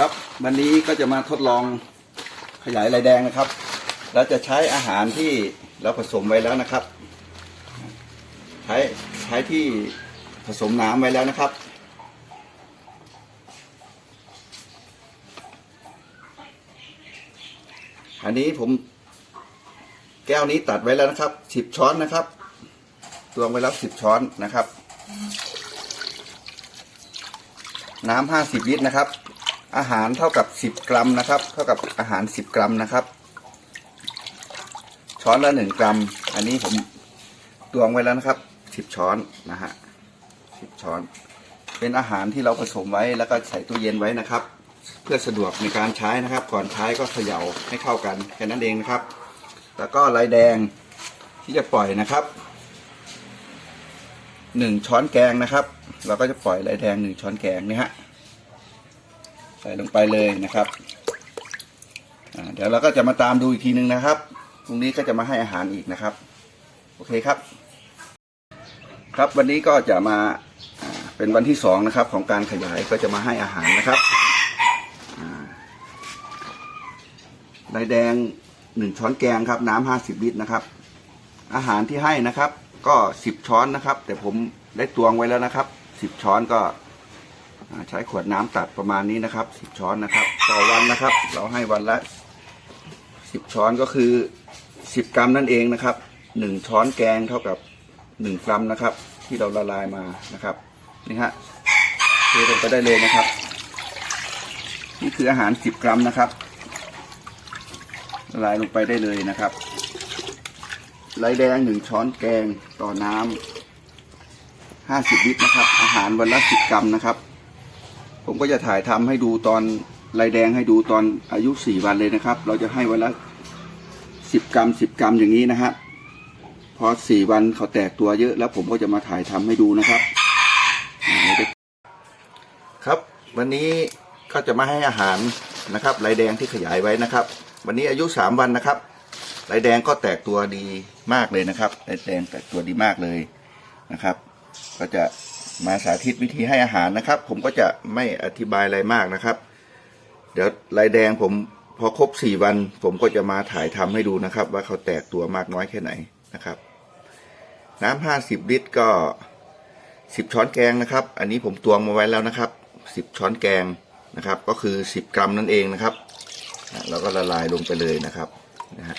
ครับวันนี้ก็จะมาทดลองขยายลายแดงนะครับ เราจะใช้อาหารที่เราผสมไว้แล้วนะครับ ใช้ใช้ที่ผสมน้ำไว้แล้วนะครับ อันนี้ผมแก้วนี้ตัดไว้แล้วนะครับสิบช้อนนะครับตวงไว้แล้วสิบช้อนนะครับ น้ำห้าสิบลิตรนะครับ อาหารเท่ากับสิบกรัมนะครับ เท่ากับอาหารสิบกรัมนะครับ ช้อนละหนึ่งกรัม อันนี้ผมตวงไว้แล้วนะครับสิบช้อนนะฮะสิบช้อน เป็นอาหารที่เราผสมไว้แล้วก็ใส่ตู้เย็นไว้นะครับ เพื่อสะดวกในการใช้นะครับ ก่อนใช้ก็เขย่าให้เข้ากันแค่นั้นเองนะครับ แล้วก็ลายแดงที่จะปล่อยนะครับหนึ่งช้อนแกงนะครับ เราก็จะปล่อยลายแดงหนึ่งช้อนแกงนี่ฮะ ใส่ลงไปเลยนะครับเดี๋ยวเราก็จะมาตามดูอีกทีนึงนะครับพรุ่งนี้ก็จะมาให้อาหารอีกนะครับ โอเคครับ ครับวันนี้ก็จะมาเป็นวันที่สองนะครับ ของการขยายก็จะมาให้อาหารนะครับอ่าลายแดงหนึ่งช้อนแกงครับ น้ำห้าสิบลิตรนะครับ อาหารที่ให้นะครับ ก็สิบช้อนนะครับ แต่ผมได้ตวงไว้แล้วนะครับสิบช้อนก็ ใช้ขวดน้ำตัดประมาณนี้นะครับสิบช้อนนะครับ ต่อวันนะครับ เราให้วันละสิบช้อนก็คือสิบกรัมนั่นเองนะครับหนึ่งช้อนแกงเท่ากับหนึ่งกรัมนะครับ ที่เราละลายมานะครับนี่ฮะเทลงไปได้เลยนะครับ นี่คืออาหารสิบกรัมนะครับละลายลงไปได้เลยนะครับลายแดงหนึ่งช้อนแกงต่อน้ำห้าสิบลิตรนะครับ อาหารวันละสิบกรัมนะครับ ก็จะถ่ายทำให้ดูตอนลายแดงให้ดูตอนอายุสี่วันเลยนะครับ เราจะให้วันละสิบกรัมสิบกรัมอย่างนี้นะฮะพอสี่วันเขาแตกตัวเยอะแล้วผมก็จะมาถ่ายทำให้ดูนะครับ ครับ วันนี้ก็จะมาให้อาหารนะครับลายแดงที่ขยายไว้นะครับ วันนี้อายุสามวันนะครับลายแดงก็แตกตัวดีมากเลยนะครับลายแดงแตกตัวดีมากเลยนะครับ ก็จะ มาสาธิตวิธีให้อาหารนะครับ ผมก็จะไม่อธิบายอะไรมากนะครับ เดี๋ยวลายแดงผมพอครบสี่วัน ผมก็จะมาถ่ายทำให้ดูนะครับ ว่าเขาแตกตัวมากน้อยแค่ไหนนะครับ น้ำห้าสิบลิตรก็สิบช้อนแกงนะครับ อันนี้ผมตวงมาไว้แล้วนะครับสิบช้อนแกงนะครับ ก็คือสิบกรัมนั่นเองนะครับอะเราก็ละลายลงไปเลยนะครับนะฮะ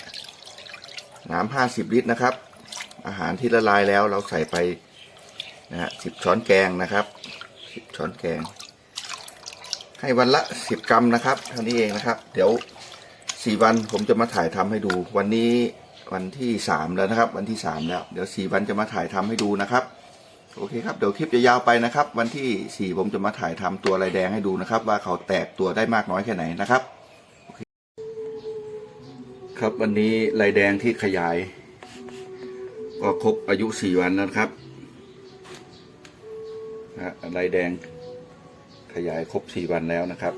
น้ำห้าสิบลิตรนะครับ อาหารที่ละลายแล้วเราใส่ไป นะฮะสิบช้อนแกงนะครับสิบช้อนแกง ให้วันละสิบกรัมนะครับเท่านี้เองนะครับ เดี๋ยวสี่วันผมจะมาถ่ายทำให้ดู วันนี้วันที่สามแล้วนะครับ วันที่สามแล้วเดี๋ยวสี่วันจะมาถ่ายทำให้ดูนะครับโอเคครับเดี๋ยวคลิปจะยาวไปนะครับ วันที่สี่ผมจะมาถ่ายทำตัวลายแดงให้ดูนะครับ ว่าเขาแตกตัวได้มากน้อยแค่ไหนนะครับครับวันนี้ลายแดงที่ขยาย ก็ครบอายุสี่วันแล้วนะครับ ลายแดงขยายครบสี่วันแล้วนะครับ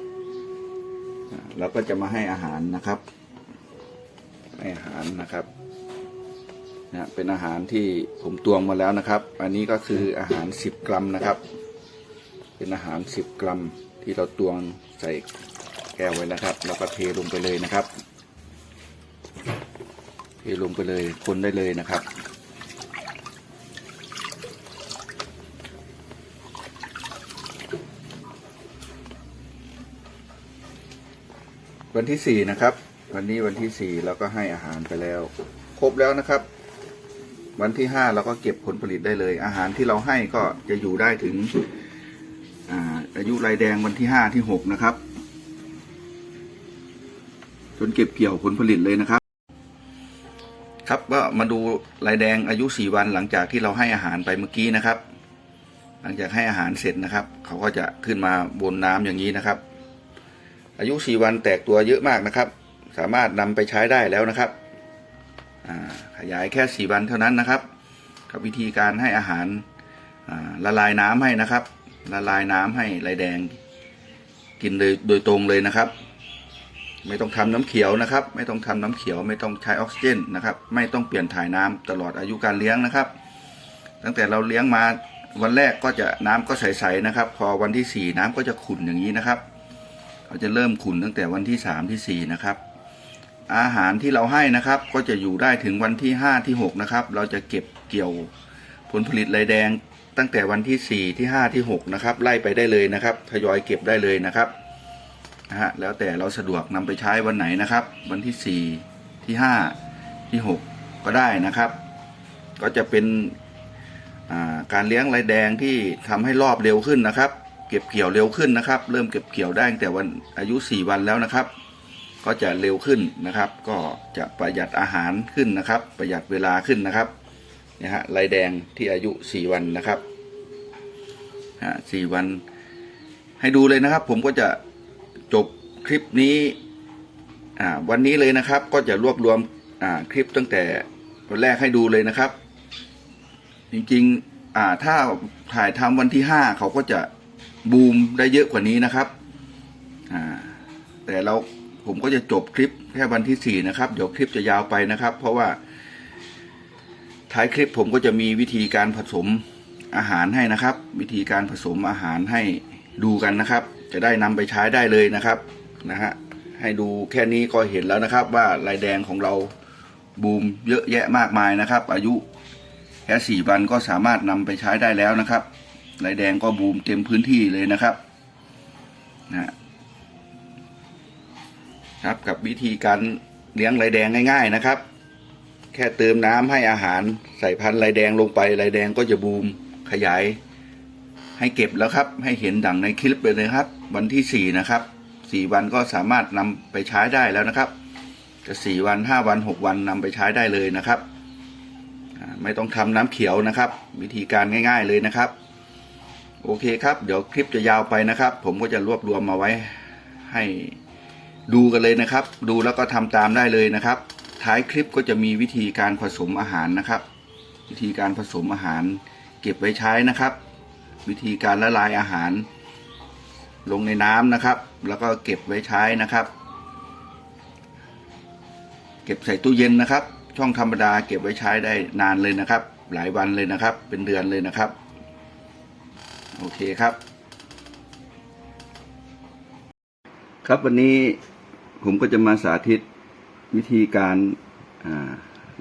เราก็จะมาให้อาหารนะครับ ให้อาหารนะครับนะเป็นอาหารที่ผมตวงมาแล้วนะครับ อันนี้ก็คืออาหารสิบกรัมนะครับ เป็นอาหารสิบกรัมที่เราตวงใส่แก้วไว้นะครับ แล้วก็เทลงไปเลยนะครับ เทลงไปเลยคนได้เลยนะครับ วันที่สี่นะครับ วันนี้วันที่สี่เราก็ให้อาหารไปแล้ว ครบแล้วนะครับ วันที่ห้าเราก็เก็บผลผลิตได้เลย อาหารที่เราให้ก็จะอยู่ได้ถึงอาอายุรายแดงวันที่ห้าที่หกนะครับ จนเก็บเกี่ยวผลผลิตเลยนะครับ ครับก็มาดูลายแดงอายุสี่วันหลังจากที่เราให้อาหารไปเมื่อกี้นะครับ หลังจากให้อาหารเสร็จนะครับ เขาก็จะขึ้นมาบนน้ำอย่างนี้นะครับ อายุสี่วันแตกตัวเยอะมากนะครับ สามารถนำไปใช้ได้แล้วนะครับ ขยายแค่สี่วันเท่านั้นนะครับ กับวิธีการให้อาหารละลายน้ำให้นะครับ ละลายน้ำให้ลายแดงกินเลยโดยตรงเลยนะครับ ไม่ต้องทำน้ำเขียวนะครับ ไม่ต้องทำน้ำเขียว ไม่ต้องใช้ออกซิเจนนะครับ ไม่ต้องเปลี่ยนถ่ายน้ำตลอดอายุการเลี้ยงนะครับ ตั้งแต่เราเลี้ยงมาวันแรกก็จะน้ำก็ใสๆนะครับ พอวันที่สี่น้ำก็จะขุ่นอย่างนี้นะครับ เขาจะเริ่มขุนตั้งแต่วันที่สามที่สี่นะครับ อาหารที่เราให้นะครับ ก็จะอยู่ได้ถึงวันที่ห้าที่หกนะครับ เราจะเก็บเกี่ยวผลผลิตลายแดงตั้งแต่วันที่สี่ที่ห้าที่หกนะครับไล่ไปได้เลยนะครับทยอยเก็บได้เลยนะครับนะฮะแล้วแต่เราสะดวกนำไปใช้วันไหนนะครับ วันที่สี่ที่ห้าที่หกก็ได้นะครับ ก็จะเป็นการเลี้ยงลายแดงที่ทำให้รอบเร็วขึ้นนะครับ เก็บเกี่ยวเร็วขึ้นนะครับ เริ่มเก็บเกี่ยวได้ตั้งแต่วันอายุ 4 วันแล้วนะครับ ก็จะเร็วขึ้นนะครับ ก็จะประหยัดอาหารขึ้นนะครับ ประหยัดเวลาขึ้นนะครับนี่ยฮะลายแดงที่อายุ 4 วันนะครับฮะสี่วัน ให้ดูเลยนะครับ ผมก็จะจบคลิปนี้อ่าวันนี้เลยนะครับ ก็จะรวบรวมอ่าคลิปตั้งแต่วันแรกให้ดูเลยนะครับ จริงๆอ่าถ้าถ่ายทำวันที่ห้าเขาก็จะ บูมได้เยอะกว่านี้นะครับแต่เราผมก็จะจบคลิปแค่วันที่สี่นะครับ เดี๋ยวคลิปจะยาวไปนะครับ เพราะว่า ท้ายคลิปผมก็จะมีวิธีการผสมอาหารให้นะครับ วิธีการผสมอาหารให้ดูกันนะครับ จะได้นำไปใช้ได้เลยนะครับนะฮะให้ดูแค่นี้ก็เห็นแล้วนะครับ ว่าลายแดงของเราบูมเยอะแยะมากมายนะครับ อายุแค่สี่วันก็สามารถนำไปใช้ได้แล้วนะครับ ลายแดงก็บูมเต็มพื้นที่เลยนะครับนะครับกับวิธีการเลี้ยงลายแดงง่าย ๆนะครับ แค่เติมน้ำให้อาหารใส่พันธุ์ลายแดงลงไปลายแดงก็จะบูมขยาย ให้เก็บแล้วครับ ให้เห็นดังในคลิปเลยนะครับ วันที่สี่นะครับสี่วันก็สามารถนำไปใช้ได้แล้วนะครับ จะสี่วันห้าวันหกวันนำไปใช้ได้เลยนะครับ ไม่ต้องทำน้ำเขียวนะครับ วิธีการง่าย ๆเลยนะครับ โอเคครับ เดี๋ยวคลิปจะยาวไปนะครับ ผมก็จะรวบรวมมาไว้ให้ดูกันเลยนะครับ ดูแล้วก็ทำตามได้เลยนะครับ ท้ายคลิปก็จะมีวิธีการผสมอาหารนะครับ วิธีการผสมอาหาร เก็บไว้ใช้นะครับ วิธีการละลายอาหาร ลงในน้ำนะครับ แล้วก็เก็บไว้ใช้นะครับ เก็บใส่ตู้เย็นนะครับ ช่องธรรมดาเก็บไว้ใช้ได้นานเลยนะครับ หลายวันเลยนะครับ เป็นเดือนเลยนะครับ โอเคครับ ครับวันนี้ผมก็จะมาสาธิตวิธีการา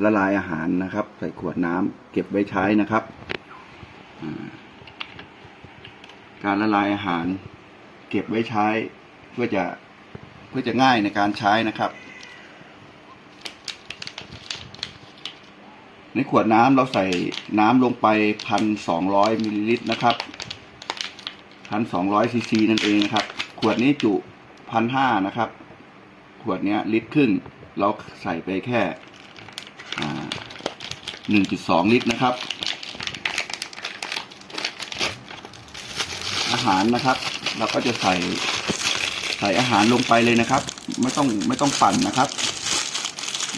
ละลายอาหารนะครับ ใส่ขวดน้ำเก็บไว้ใช้นะครับาการละลายอาหาร เก็บไว้ใช้เพื่อจะเพื่อจะง่ายในการใช้นะครับ ในขวดน้ำเราใส่น้ำลงไปพันสองร้อยมิลลิลิตรนะครับ พันสองร้อยซีซีนั่นเองนะครับ ขวดนี้จุพันห้านะครับ ขวดนี้ลิตรครึ่ง เราใส่ไปแค่หนึ่งจุดสองลิตรนะครับ อาหารนะครับ เราก็จะใส่ใส่อาหารลงไปเลยนะครับ ไม่ต้องไม่ต้องปั่นนะครับ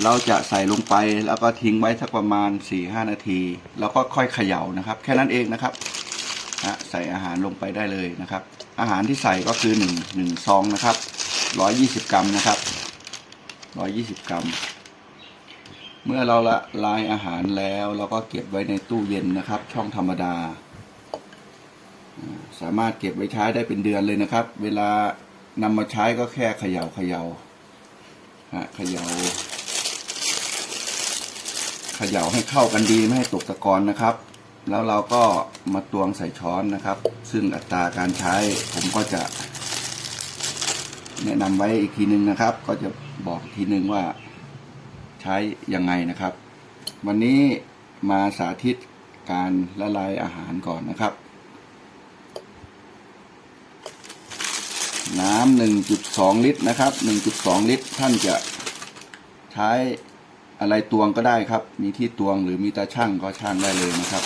เราจะใส่ลงไปแล้วก็ทิ้งไว้สักประมาณ4ี่ห้านาที แล้วก็ค่อยเขย่านะครับ แค่นั้นเองนะครับ นะใส่อาหารลงไปได้เลยนะครับ อาหารที่ใส่ก็คือหนึ่งหนึ่งซองนะครับร้อยยี่สิบกรัมนะครับร้อยยี่สิบกรัม เมื่อเราละลายอาหารแล้วเราก็เก็บไว้ในตู้เย็นนะครับ ช่องธรรมดา สามารถเก็บไว้ใช้ได้เป็นเดือนเลยนะครับ เวลานำมาใช้ก็แค่เขย่าเขย่าฮะเขย่าเขย่าให้เข้ากันดีไม่ให้ตกตะกอนนะครับ แล้วเราก็มาตวงใส่ช้อนนะครับ ซึ่งอัตราการใช้ผมก็จะ แนะนำไว้อีกทีหนึ่งนะครับ ก็จะบอกทีหนึ่งว่าใช้ยังไงนะครับ วันนี้มาสาธิตการละลายอาหารก่อนนะครับ น้ำหนึ่งจุดสองลิตรนะครับหนึ่งจุดสองลิตร ท่านจะใช้อะไรตวงก็ได้ครับ มีที่ตวงหรือมีตาช่างก็ช่างได้เลยนะครับ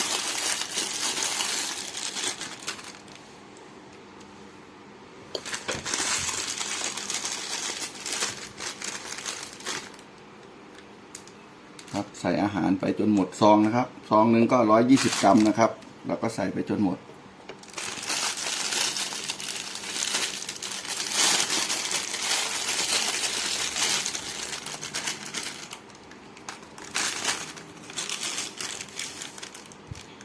ใส่อาหารไปจนหมดซองนะครับ ซองหนึ่งก็ร้อยยี่สิบกรัมนะครับแล้วก็ใส่ไปจนหมด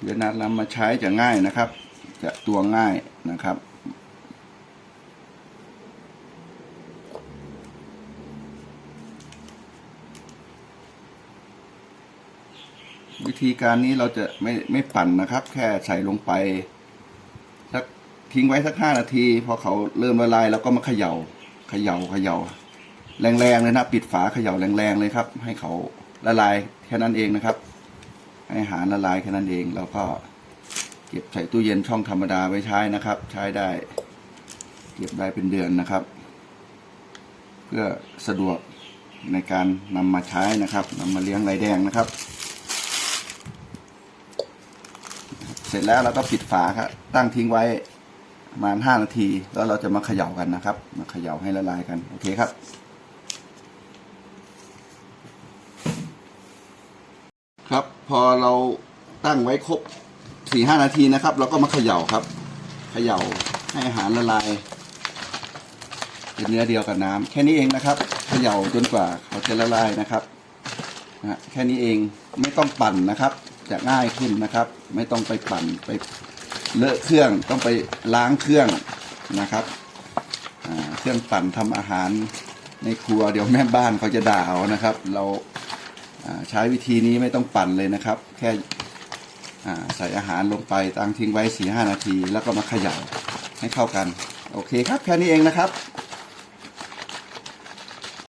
เวลานำมาใช้จะง่ายนะครับ จะตัวง่ายนะครับ วิธีการนี้เราจะไม่ไม่ปั่นนะครับ แค่ใส่ลงไปสักทิ้งไว้สักห้านาที พอเขาเริ่มละลายเราก็มาเขย่าเขย่าเขย่าแรงๆเลยนะปิดฝาเขย่าแรงๆเลยครับ ให้เขาละลายแค่นั้นเองนะครับ ให้อาหารละลายแค่นั้นเองแล้วก็เก็บใส่ตู้เย็นช่องธรรมดาไว้ใช้นะครับ ใช้ได้ เก็บได้เป็นเดือนนะครับ เพื่อสะดวกในการนำมาใช้นะครับนำมาเลี้ยงไรแดงนะครับ เสร็จแล้วเราก็ปิดฝาครับตั้งทิ้งไว้ประมาณห้านาที แล้วเราจะมาเขย่ากันนะครับ มาเขย่าให้ละลายกันโอเคครับครับพอเราตั้งไว้ครบสี่ห้านาทีนะครับ เราก็มาเขย่าครับ เขย่าให้อาหารละลายเป็นเนื้อเดียวกับน้ำแค่นี้เองนะครับเขย่าจนกว่าเขาจะละลายนะครับนะแค่นี้เองไม่ต้องปั่นนะครับ จะง่ายขึ้นนะครับ ไม่ต้องไปปั่นไปเลอะเครื่องต้องไปล้างเครื่องนะครับเครื่องปั่นทำอาหารในครัวเดี๋ยวแม่บ้านเขาจะด่าเอานะครับ เราใช้วิธีนี้ไม่ต้องปั่นเลยนะครับ แค่ใส่อาหารลงไปตั้งทิ้งไว้สี่ห้านาที แล้วก็มาเขย่าให้เข้ากัน โอเคครับแค่นี้เองนะครับ